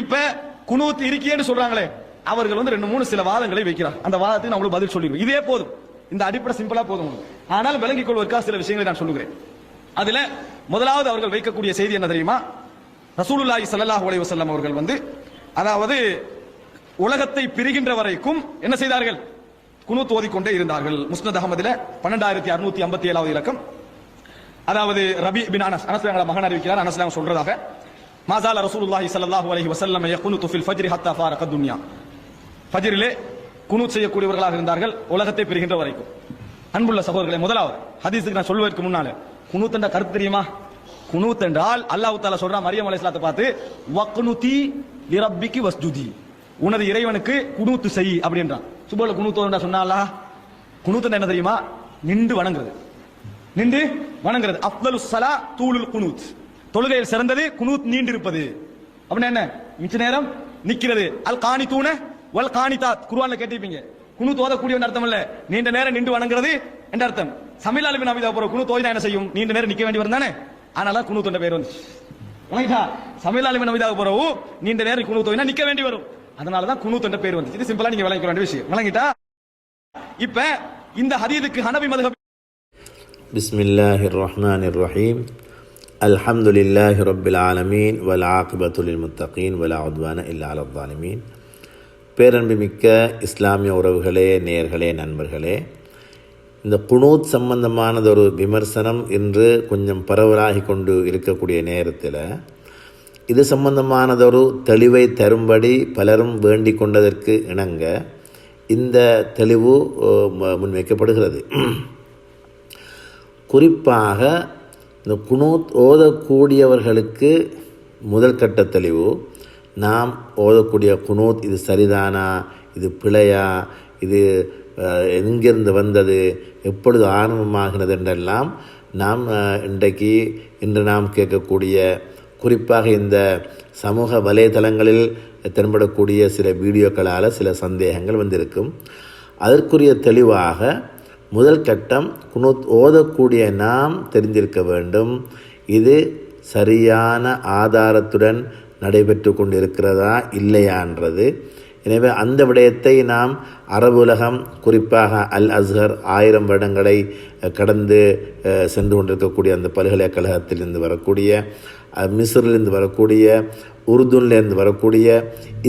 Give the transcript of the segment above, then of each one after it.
இப்ப குனூத் இருக்கேன்னு சொல்றாங்களே அவர்கள் வந்து ரெண்டு மூணு சில வாதங்களை வைக்கிறார். அந்த வாதத்துக்கு நான் உங்களுக்கு பதில் சொல்லிடுவோம் இதே போதும். இந்த அடிப்படை சிம்பிளா போதும் ஆனால் விளங்கிக் கொள்வதற்காக சில விஷயங்களை நான் சொல்லுகிறேன். அதுல முதலாவது அவர்கள் வைக்கக்கூடிய செய்தி என்ன தெரியுமா? ரசூலுல்லாஹி ஸல்லல்லாஹு அலைஹி வசல்லம் அவர்கள் வந்து அதாவது உலகத்தை பிரிகின்ற வரைக்கும் என்ன செய்தார்கள்? குனூத் ஓதிக்கொண்டே இருந்தார்கள். முஸ்னத் அகமதுல பன்னெண்டாயிரத்தி அறுநூத்தி ஐம்பத்தி ஏழாவது இலக்கம். அதாவது ரபி பின் அனஸ் அனஸ் மகன் அறிவிக்கிறார். அனஸ் சொல்றதாக. மாசால ரசூலுல்லாஹி ஸல்லல்லாஹு அலைஹி வஸல்லம் யகுனுது ஃபில் ஃபஜ்ரி ஹத்தா ஃபாரக துன்யா ஃபஜ்ரிலே குனூத் செய்யக்கூடியவர்களாக இருந்தார்கள் உலகத்தை பிரிகின்ற வரைக்கும். அன்புள்ள சகோதரர்களே முதலாவது ஹதீஸுக்கு நான் சொல்வதற்கு முன்னால குனூத் என்ற கருத்து தெரியுமா? குனூத் என்றால் அல்லாஹ் தாலா சொல்றான் மரியம் அலைஹிஸ்ஸலாத்தை பார்த்து வக்னுதி இரப்பிக்கு வஸ்துதி உனது இறைவனுக்கு குனூத்து செய் அப்படின்றான். சுபோல குனூத் சொன்னாலா குனூத் என்ன தெரியுமா? நின்று வணங்குறது. நின்று வணங்குறது. அப்தலு சலா தூளுல் குனூத். தொழுகையில் சிறந்தது குனூத் நீண்டிருப்பது. அப்படின்னா என்ன? மிச்ச நேரம் நிக்கிறது. அல் காணி தூண வல் காணித்தாத் குருவான கேட்டிருப்பீங்க. குனு தோதக்கூடியவன் அர்த்தம் இல்ல. நீண்ட நேரம் நின்று வணங்குறது என்ற அர்த்தம். சமையலாளி நபிதா போற குனு தோய்தான் என்ன செய்யும்? நீண்ட நேரம் நிக்க வேண்டி வந்தானே அதனால குனு தொண்ட பேர் வந்துச்சு. வணங்கிட்டா சமையலாளி நபிதா போறவு நீண்ட நேரம் குனு தோய்னா நிக்க வேண்டி வரும். அதனாலதான் குனு தொண்ட பேர் வந்து இது சிம்பிளா நீங்க விளங்கிக்க வேண்டிய விஷயம். வணங்கிட்டா இப்ப இந்த ஹதீதுக்கு ஹனபி மதுக பிஸ்மில்லாஹிர் ரஹ்மானிர் ரஹீம். الحمد لله رب العالمين والعاقبة للمتقين ولا عدوان إلا على الظالمين பேரன்புமிக்க இஸ்லாமிய உறவுகளே நேயர்களே நண்பர்களே இந்த குனூத் சம்பந்தமானதொரு விமர்சனம் இன்று கொஞ்சம் பரவலாகி கொண்டு இருக்கக்கூடிய நேரத்தில் இது சம்பந்தமானதொரு தெளிவை தரும்படி பலரும் வேண்டிக் கொண்டதற்கு இணங்க இந்த தெளிவு அஹ், மு- முன்வைக்கப்படுகிறது குறிப்பாக இந்த குனூத் ஓதக்கூடியவர்களுக்கு முதல் கட்ட தெளிவு நாம் ஓதக்கூடிய குனூத் இது சரிதானா இது பிழையா இது எங்கிருந்து வந்தது எப்பொழுது ஆரம்பமாகிறது என்றெல்லாம் நாம் இன்றைக்கு இன்று நாம் கேட்கக்கூடிய குறிப்பாக இந்த சமூக வலைதளங்களில் தென்படக்கூடிய சில வீடியோக்களால் சில சந்தேகங்கள் வந்திருக்கும். அதற்குரிய தெளிவாக முதல் கட்டம் குனுத் ஓதக்கூடிய நாம் தெரிந்திருக்க வேண்டும். இது சரியான ஆதாரத்துடன் நடைபெற்று கொண்டிருக்கிறதா இல்லையான்றது. எனவே அந்த விடயத்தை நாம் அரபு உலகம் குறிப்பாக அல் அஸ்ஹர் ஆயிரம் வருடங்களை கடந்து சென்று கொண்டிருக்கக்கூடிய அந்த பல்கலைக்கழகத்திலிருந்து வரக்கூடிய மிஸ்ரிலிருந்து வரக்கூடிய உருதுன்லேருந்து வரக்கூடிய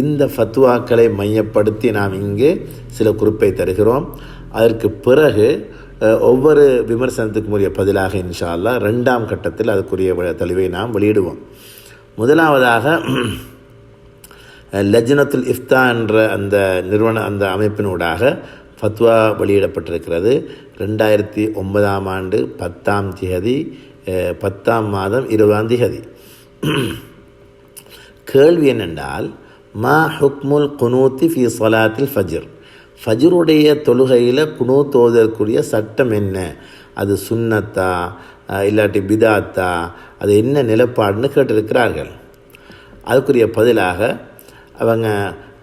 இந்த ஃபத்வாக்களை மையப்படுத்தி நாம் இங்கு சில குறிப்பை தருகிறோம். அதற்கு பிறகு ஒவ்வொரு விமர்சனத்துக்கும் உரிய பதிலாக இன்ஷா ரெண்டாம் கட்டத்தில் அதுக்குரிய தெளிவை நாம் வெளியிடுவோம். முதலாவதாக லஜ்னத்துல் இஃப்தா என்ற அந்த நிறுவன அந்த அமைப்பினூடாக ஃபத்வா வெளியிடப்பட்டிருக்கிறது. ரெண்டாயிரத்தி ஒன்பதாம் ஆண்டு பத்தாம் திகதி பத்தாம் மாதம் இருபதாம் திகதி. கேள்வி என்னென்றால் மா ஹுக்முல் குனூத்தி ஃபி சலாத்தில் ஃபஜ்ர்? ஃபஜ்ருடைய தொழுகையில் குனூத் ஓதற்குரிய சட்டம் என்ன அது சுன்னத்தா அஹ், இல்லாட்டி பிதாத்தா அது என்ன நிலப்பாடுன்னு கேட்டிருக்கிறார்கள் அதுக்குரிய பதிலாக அவங்க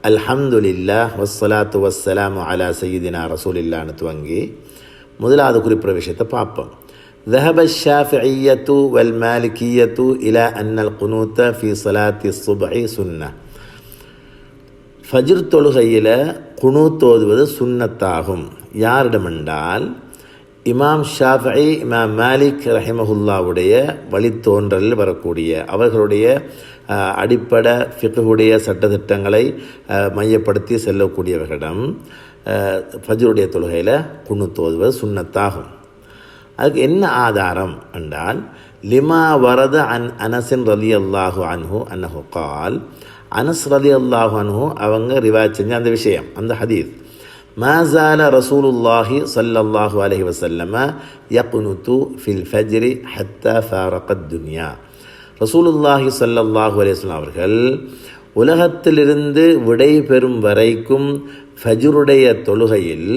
அல்ஹம்துலில்லா வஸ்ஸலாத்து வஸ்ஸலாமு அலா சையீதினா ரசூலில்லான்னு துவங்கி முதலாவது குறிப்பிட்ட விஷயத்தை பார்ப்போம் ذهب الشافعية والمالكية إلى أن القنوت في صلاة الصبح سنة ஃபஜிர் தொழுகையில் குனூத் தோதுவது சுண்ணத்தாகும். யாரிடமென்றால் இமாம் ஷாஃபி இமாம் மாலிக் ரஹிமஹுல்லாவுடைய வழித்தோன்றலில் வரக்கூடிய அவர்களுடைய அடிப்படை ஃபிக்குடைய சட்டத்திட்டங்களை மையப்படுத்தி செல்லக்கூடியவர்களிடம் ஃபஜருடைய தொழுகையில் குனூத் தோதுவது சுண்ணத்தாகும். அதுக்கு என்ன ஆதாரம் என்றால் லிமா வரத அன் அனசின் ரலி அல்லாஹு அன்ஹு அன்னஹு கால் அனஸ் ரதி அல்லாஹனு அவங்க ரிவாஜ் செஞ்ச அந்த விஷயம் அந்த ஹதீஸ். மாசால ரசூலுல்லாஹி சல்லல்லாஹு அலஹி வஸல்லம யக்னுது ஃபில் ஃபஜ்ரி ஹத்தா ஃபாரகத் துன்யா. ரசூலுல்லாஹி சல்லல்லாஹு அலைஹி வஸல்லம் அவர்கள் உலகத்திலிருந்து விடை பெறும் வரைக்கும் ஃபஜ்ருடைய தொழுகையில்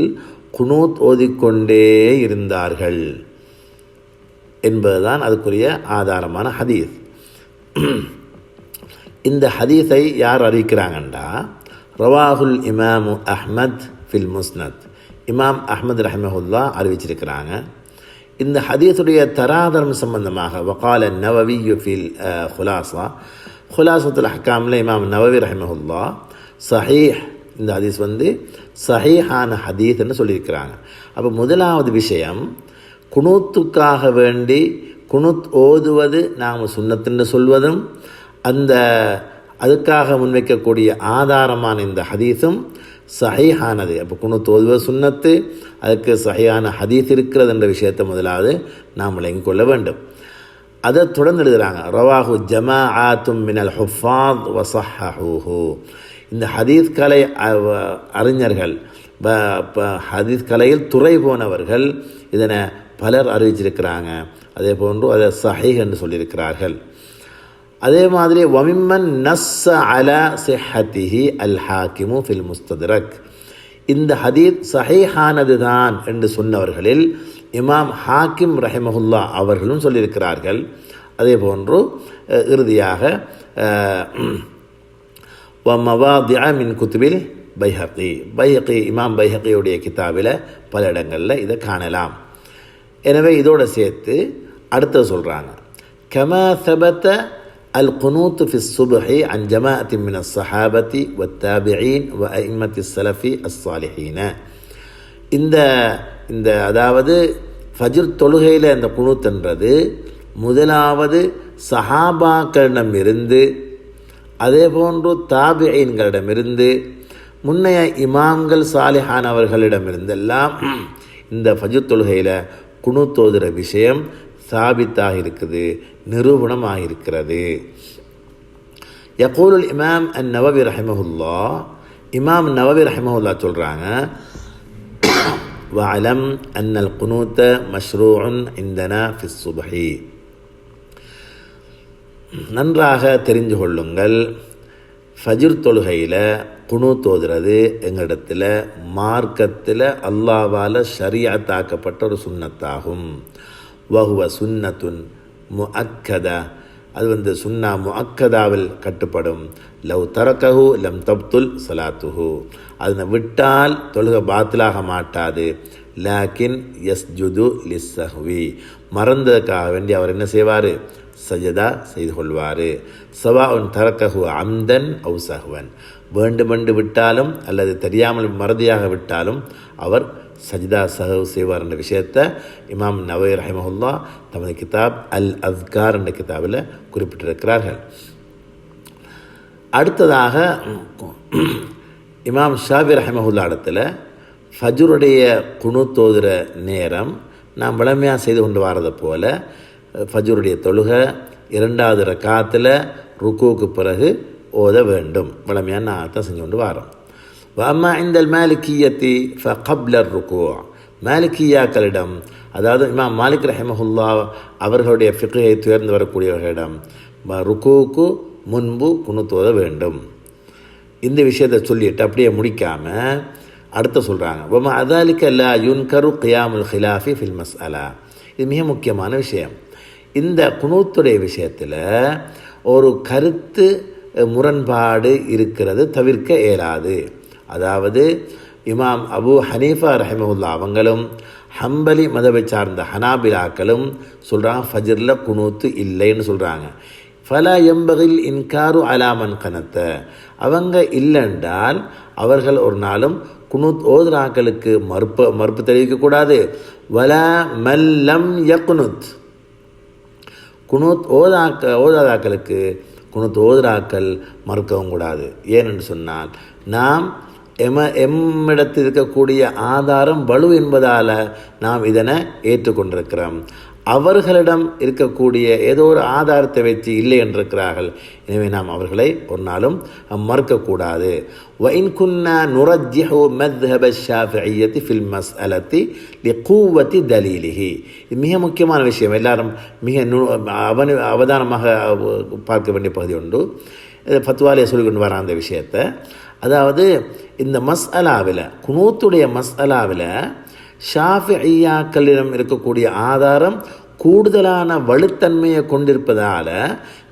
குனூத் ஓதிக்கொண்டே இருந்தார்கள். என்பதுதான் அதுக்குரிய ஆதாரமான ஹதீஸ். இந்த ஹதீஸை யார் அறிவிக்கிறாங்கண்டா? ரவாஹுல் இமாமு அஹ்மத் ஃபில் முஸ்னத். இமாம் அஹ்மத் ரஹமஹுல்லா அறிவிச்சிருக்கிறாங்க. இந்த ஹதீஸுடைய தராதரம் சம்பந்தமாக வக்கால நவவி ஃபில் ஹுலாசா ஹுலாசத்துல் ஹக்காமில் இமாம் நவவி ரஹமஹுல்லா சஹீஹ் இந்த ஹதீஸ் வந்து சஹீஹான ஹதீஸ்ன்னு சொல்லியிருக்கிறாங்க. அப்போ முதலாவது விஷயம் குணூத்துக்காக வேண்டி குனுத் ஓதுவது நாம் சுண்ணத்துன்னு சொல்வதும் அந்த அதுக்காக முன்வைக்கக்கூடிய ஆதாரமான இந்த ஹதீஸும் சஹீஹானது. அப்போ குணு ஓதுவது சுன்னத்து அதுக்கு சகையான ஹதீஸ் இருக்கிறது என்ற விஷயத்தை முதலாவது நாம் விளங்கிக் கொள்ள வேண்டும். அதை தொடர்ந்து எழுதுகிறாங்க ரவாஹு ஜமா ஆத்தும் மினல் ஹுஃபாத் வசஹூஹு இந்த ஹதீஸ் கலை அறிஞர்கள் ப- ப- ஹதீஸ் கலையில் துறை போனவர்கள் இதனை பலர் அறிவிச்சிருக்கிறாங்க. அதே போன்று அதை சஹீஹ் என்று சொல்லியிருக்கிறார்கள். அதே மாதிரி வமிம்மன் நஸ் அல சிஹத்திஹி அல் ஹாக்கிமு ஃபில் முஸ்தத்ரக். இந்த ஹதீத் சஹீஹானது தான் என்று சொன்னவர்களில் இமாம் ஹாக்கிம் ரஹிமஹுல்லா அவர்களும் சொல்லியிருக்கிறார்கள். அதே போன்று இறுதியாக மவாதியா மின் குத்துபில் பைஹக்கி. பைஹக்கி இமாம் பைஹக்கியுடைய கிதாபில் பல இடங்களில் இதை காணலாம். எனவே இதோடு சேர்த்து அடுத்தது சொல்கிறாங்க கமா அல் குனூத் ஃபி சுபஹி அன் ஜமாஅத்தி மின் الصحابة والتابعين وأئمة السلف الصالحين இந்த இந்த அதாவது ஃபஜ்ர் தொழுகையில் இந்த குனூத்ன்றது முதலாவது சஹாபாக்களிடமிருந்து அதே போன்று தாபியன்களிடமிருந்து முன்னைய இமாம்கள் சாலிஹானவர்களிடமிருந்தெல்லாம் இந்த ஃபஜ்ர் தொழுகையில் குணுத்தோதுற விஷயம் சாபித்தாக இருக்குது நிரூபணம் ஆகியிருக்கிறது யகூலுல் இமாம் அன் நவபி ரஹமஹுல்லா இமாம் நவபி ரஹமஹுல்லா சொல்கிறாங்க வலம் அன்னல் குனூத்த மஷ்ரூன் இந்தனா ஃபிஸ் நன்றாக தெரிஞ்சு கொள்ளுங்கள். ஃபஜிர் தொழுகையில் குணு தோதுறது எங்களிடத்தில் மார்க்கத்தில் அல்லாவால் சரியாக தாக்கப்பட்ட ஒரு சுண்ணத்தாகும். வகுவ சுன்னத்துன் முஅக்கதா. அது வந்து சுன்னா முஅக்கதாவில் கட்டுப்படும். லவ் தரக்கஹு லம் தப்துல் சலாத்துஹு. அதனை விட்டால் தொழுக பாத்திலாக மாட்டாது. Login S ஜுது லிஸ்ஸஹ்வி. மறந்ததுக்காக வேண்டி அவர் என்ன செய்வார்? சஜதா செய்து கொள்வார். சவா உன் தரக்கஹு அம்தன் அவு சஹ்வன் வேண்டுமென்று விட்டாலும் அல்லது தெரியாமல் மறதியாக விட்டாலும் அவர் சஜிதா சஹவ் செய்வார் என்ற விஷயத்தை இமாம் நவை ரஹிமஹுல்லா தமது கிதாப் அல் அஸ்கார் என்ற கிதாபில் குறிப்பிட்டிருக்கிறார்கள். அடுத்ததாக இமாம் ஷாபி ரஹமஹுல்லா இடத்துல ஃபஜுருடைய குணு தோதுற நேரம் நாம் விளமையாக செய்து கொண்டு வரதை போல ஃபஜ்ருடைய தொழுகை இரண்டாவது ரக்காத்தில் ருக்குவுக்கு பிறகு ஓத வேண்டும். வளமையாக நான் அர்த்தம் செஞ்சு கொண்டு வரோம். வாமா இந்த மாலிக்கியத்தி ஃபப்லர் ருக்கோ மாலிக்கியாக்களிடம் அதாவது இமாம் மாலிக் ரஹமஹுல்லா அவர்களுடைய ஃபிக்ரை துயர்ந்து வரக்கூடியவர்களிடம் ருக்குவுக்கு முன்பு குணுத்துவத வேண்டும். இந்த விஷயத்தை சொல்லிட்டு அப்படியே முடிக்காமல் அடுத்து சொல்கிறாங்க ஒம அதாலிக்க லா யுன்கரு கியாமுல் ஹிலாஃபி ஃபில் மஸ்அலா. இது மிக முக்கியமான விஷயம். இந்த குணூத்துடைய விஷயத்தில் ஒரு கருத்து முரண்பாடு இருக்கிறது தவிர்க்க இயலாது. அதாவது இமாம் அபு ஹனீஃபா ரஹமவுல்லா அவங்களும் ஹம்பலி மதவை சார்ந்த ஹனாபிலாக்களும் சொல்கிறாங்க ஃபஜிரில் குனூத்து இல்லைன்னு சொல்கிறாங்க ஃபலா எம்பகில் இன்காரு அலாமன் கனத்தை. அவங்க இல்லைன்றால் அவர்கள் ஒரு நாளும் குனூத் ஓதுராக்களுக்கு மறுப்பு மறுப்பு தெரிவிக்கக்கூடாது வல மல்லம் யக்குனுத் குனூத் ஓதாக்க ஓதாதாக்களுக்கு குனூத் ஓதுராக்கள் மறுக்கவும் கூடாது. ஏனென்று சொன்னால் நாம் எம எம்மிடத்தில் இருக்கக்கூடிய ஆதாரம் வலு என்பதால் நாம் இதனை ஏற்றுக்கொண்டிருக்கிறோம் அவர்களிடம் இருக்கக்கூடிய ஏதோ ஒரு ஆதாரத்தை வச்சு இல்லை என்றிருக்கிறார்கள் எனவே நாம் அவர்களை ஒரு நாளும் மறுக்கக்கூடாது وإن كنا نرجح مذهب الشافعية في المسألة لقوة دليله இது மிக முக்கியமான விஷயம் எல்லாரும் மிக நு அவனு அவதானமாக பார்க்க வேண்டிய பகுதி உண்டு ஃபத்வாலியை சொல்லி கொண்டு வர அந்த விஷயத்தை அதாவது இந்த மஸ்அலாவில் குனூத்துடைய மஸ்அலாவில் ஷாஃபி ஐயாக்களிடம் இருக்கக்கூடிய ஆதாரம் கூடுதலான வலுத்தன்மையை கொண்டிருப்பதால்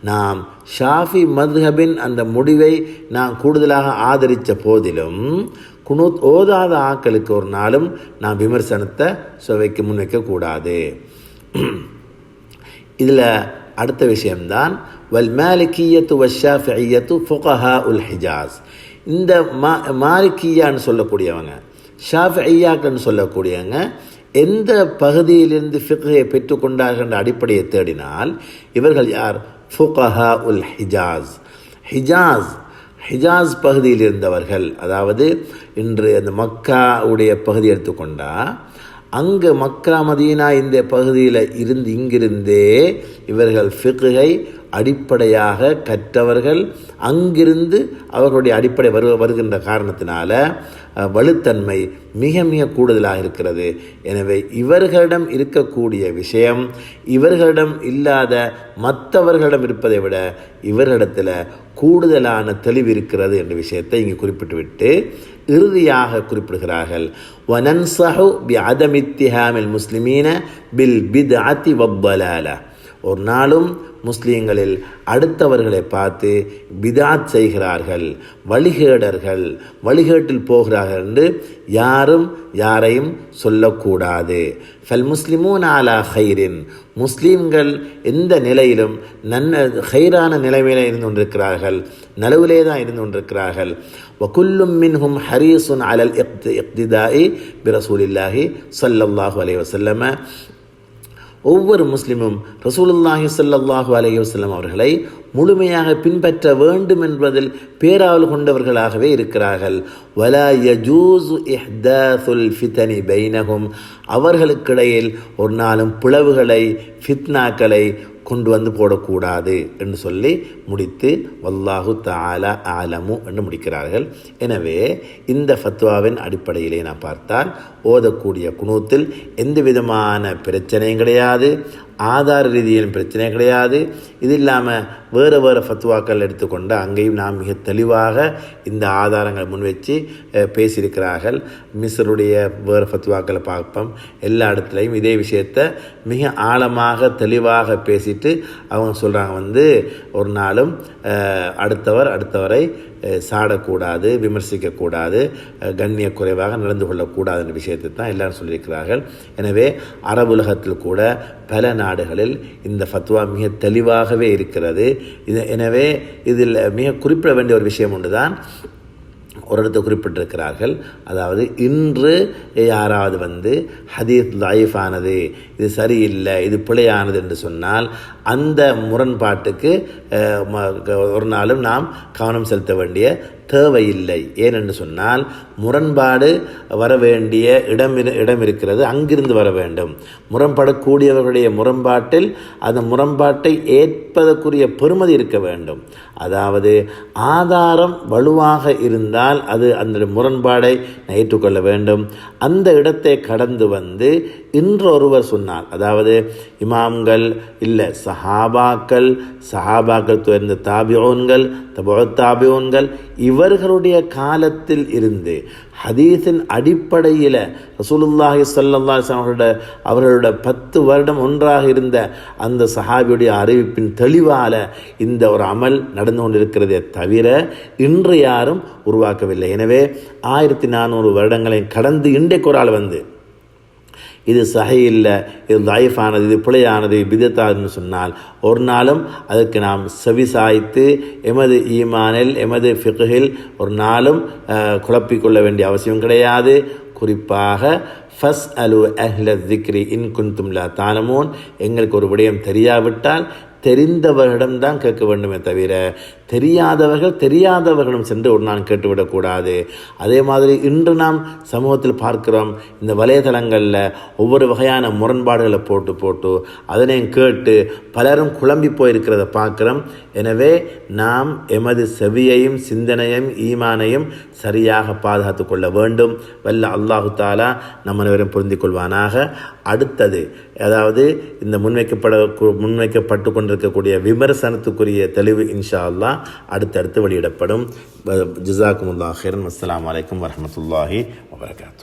நாம் ஷாஃபி மதுஹபின் அந்த முடிவை நாம் கூடுதலாக ஆதரித்த போதிலும் குனூத் ஓதாத ஆக்களுக்கு ஒரு நாளும் நாம் விமர்சனத்தை சுவைக்கு முன்வைக்கக்கூடாது இதில் அடுத்த விஷயம்தான் வல் மாலிக்கியத்து வஷாஃபியத்து ஃபுகஹா உல் ஹிஜாஸ். இந்த மா மாலிக்கியான்னு சொல்லக்கூடியவங்க ஷாஃப் ஷாஃபியாக்கன்னு சொல்லக்கூடியவங்க எந்த பகுதியிலிருந்து ஃபிக்கையை பெற்றுக்கொண்டார்கள் அடிப்படையை தேடினால் இவர்கள் யார்? ஃபுகஹா உல் ஹிஜாஸ். ஹிஜாஸ் ஹிஜாஸ் பகுதியில் இருந்தவர்கள் அதாவது இன்று அந்த மக்காவுடைய பகுதி எடுத்துக்கொண்டால் அங்கு மக்கா மதீனா இந்த பகுதியில் இருந்து இங்கிருந்தே இவர்கள் ஃபிக்ஹை அடிப்படையாக கற்றவர்கள் அங்கிருந்து அவர்களுடைய அடிப்படை வரு வருகின்ற காரணத்தினால வலுத்தன்மை மிக மிக கூடுதலாக இருக்கிறது. எனவே இவர்களிடம் இருக்கக்கூடிய விஷயம் இவர்களிடம் இல்லாத மற்றவர்களிடம் இருப்பதை விட இவர்களிடத்தில் கூடுதலான தெளிவு இருக்கிறது என்ற விஷயத்தை இங்கே குறிப்பிட்டுவிட்டு இறுதியாக குறிப்பிடுகிறார்கள் வனன்சஹு பி அதமித்திஹாமில் முஸ்லிமீன பில் பித் அத்தி வப்பலால ஒரு நாளும் முஸ்லீம்களில் அடுத்தவர்களை பார்த்து பிதாத் செய்கிறார்கள் வழிகேடர்கள் வழிகேட்டில் போகிறார்கள் என்று யாரும் யாரையும் சொல்லக்கூடாது. ஃபல் முஸ்லிமூன் ஆலா ஹைரின் முஸ்லீம்கள் எந்த நிலையிலும் நன்ன ஹைரான நிலைமையில இருந்து கொண்டிருக்கிறார்கள் நலவிலே தான் இருந்து கொண்டிருக்கிறார்கள். வகுல்லும் மின்ஹும் ஹரீசுன் அலல் இக்திதாயி பிரசூலில்லாஹி ஸல்லல்லாஹு அலைஹி வஸல்லம. ஒவ்வொரு முஸ்லிமும் ரசூலுல்லாஹி சல்லாஹு அலைஹி வஸல்லம் அவர்களை முழுமையாக பின்பற்ற வேண்டும் என்பதில் பேராவல் கொண்டவர்களாகவே இருக்கிறார்கள். வலா யஜூசு இஹ்தாசுல் ஃபிதனி பைனகும் அவர்களுக்கிடையில் ஒரு நாளும் பிளவுகளை ஃபித்னாக்களை கொண்டு வந்து போடக்கூடாது என்று சொல்லி முடித்து வல்லாஹு தாலா ஆலமு என்று முடிக்கிறார்கள். எனவே இந்த ஃபத்வாவின் அடிப்படையிலே நான் பார்த்தால் ஓதக்கூடிய குணூத்தில் எந்த விதமான பிரச்சனையும் கிடையாது. ஆதார ரீதியிலும் பிரச்சனை கிடையாது. இது இல்லாமல் வேறு வேறு ஃபத்துவாக்கள் எடுத்துக்கொண்டு அங்கேயும் நாம் மிக தெளிவாக இந்த ஆதாரங்களை முன்வச்சு பேசியிருக்கிறார்கள். மிஸ்ருடைய வேறு ஃபத்துவாக்களை பார்ப்போம். எல்லா இடத்துலையும் இதே விஷயத்தை மிக ஆழமாக தெளிவாக பேசிட்டு அவங்க சொல்கிறாங்க வந்து ஒரு நாளும் அடுத்தவர் அடுத்தவரை சாடக்கூடாது விமர்சிக்கக்கூடாது கண்ணிய குறைவாக நடந்து கொள்ளக்கூடாதுன்ற விஷயத்தை தான் எல்லாரும் சொல்லியிருக்கிறார்கள். எனவே அரபுலகத்தில் கூட பல நாடுகளில் இந்த ஃபத்வா மிக தெளிவாகவே இருக்கிறது. இது எனவே இதில் மிக குறிப்பிட வேண்டிய ஒரு விஷயம் ஒன்று தான் ஒரு இடத்தை குறிப்பிட்டிருக்கிறார்கள். அதாவது இன்று யாராவது வந்து ஹதீஸ் லாயிஃபானது இது சரியில்லை இது பிழையானது என்று சொன்னால் அந்த முரண்பாட்டுக்கு ம- ஒரு நாளும் நாம் கவனம் செலுத்த வேண்டிய தேவையில்லை. ஏனென்று சொன்னால் முரண்பாடு வர வேண்டிய இடம் இரு- இடம் இருக்கிறது அங்கிருந்து வர வேண்டும். முரண்படக்கூடியவர்களுடைய முரண்பாட்டில் அந்த முரண்பாட்டை ஏற்பதற்குரிய பெருமதி இருக்க வேண்டும். அதாவது ஆதாரம் வலுவாக இருந்தால் அது அந்த முரண்பாடை ஏற்றுக்கொள்ள வேண்டும். அந்த இடத்தை கடந்து வந்து இன்றொருவர் சொன்ன சொன்னார். அதாவது இமாம்கள் இல்லை சஹாபாக்கள் சஹாபாக்கள் துயர்ந்த தாபியோன்கள் தாபியோன்கள் இவர்களுடைய காலத்தில் இருந்து ஹதீஸின் அடிப்படையில் ரசூலுல்லாஹி சல்லா அவர்களோட அவர்களோட பத்து வருடம் ஒன்றாக இருந்த அந்த சஹாபியுடைய அறிவிப்பின் தெளிவால இந்த ஒரு அமல் நடந்து கொண்டிருக்கிறதே தவிர இன்று யாரும் உருவாக்கவில்லை. எனவே ஆயிரத்தி நானூறு வருடங்களை கடந்து இன்றைக்கு ஒரு ஆள் வந்து இது சகையில்லை இல்லை இது தயஃபானது இது பிழையானது பிதத்தாதுன்னு சொன்னால் ஒரு நாளும் அதுக்கு நாம் செவிசாய்த்து எமது ஈமானில் எமது ஃபிகில் ஒரு நாளும் குழப்பிக்கொள்ள வேண்டிய அவசியம் கிடையாது. குறிப்பாக ஃபஸ் அலு அஹ்ல திக்ரி இன் குன்தும் தானமோன் எங்களுக்கு ஒரு விடயம் தெரியாவிட்டால் தெரிந்தவர்களிடம்தான் கேட்க வேண்டுமே தவிர தெரியாதவர்கள் தெரியாதவர்களும் சென்று ஒரு கேட்டுவிடக்கூடாது. அதே மாதிரி இன்று நாம் சமூகத்தில் பார்க்கிறோம் இந்த வலைதளங்களில் ஒவ்வொரு வகையான முரண்பாடுகளை போட்டு போட்டு அதனையும் கேட்டு பலரும் குழம்பி போயிருக்கிறத பார்க்குறோம். எனவே நாம் எமது செவியையும் சிந்தனையும் ஈமானையும் சரியாக பாதுகாத்து கொள்ள வேண்டும். வல்ல அல்லாஹு தாலா நம்ம அனைவரும் புரிந்து கொள்வானாக அடுத்தது அதாவது இந்த முன்வைக்கப்பட முன்வைக்கப்பட்டு கொண்டிருக்கக்கூடிய விமர்சனத்துக்குரிய தெளிவு இன்ஷா அல்லா அடுத்தடுத்து வெளியிடப்படும். ஜிசாக்குமுல்லா ஹிரன் அஸ்ஸலாமு அலைக்கும் வரஹ்மத்துல்லாஹி வபரகாத்து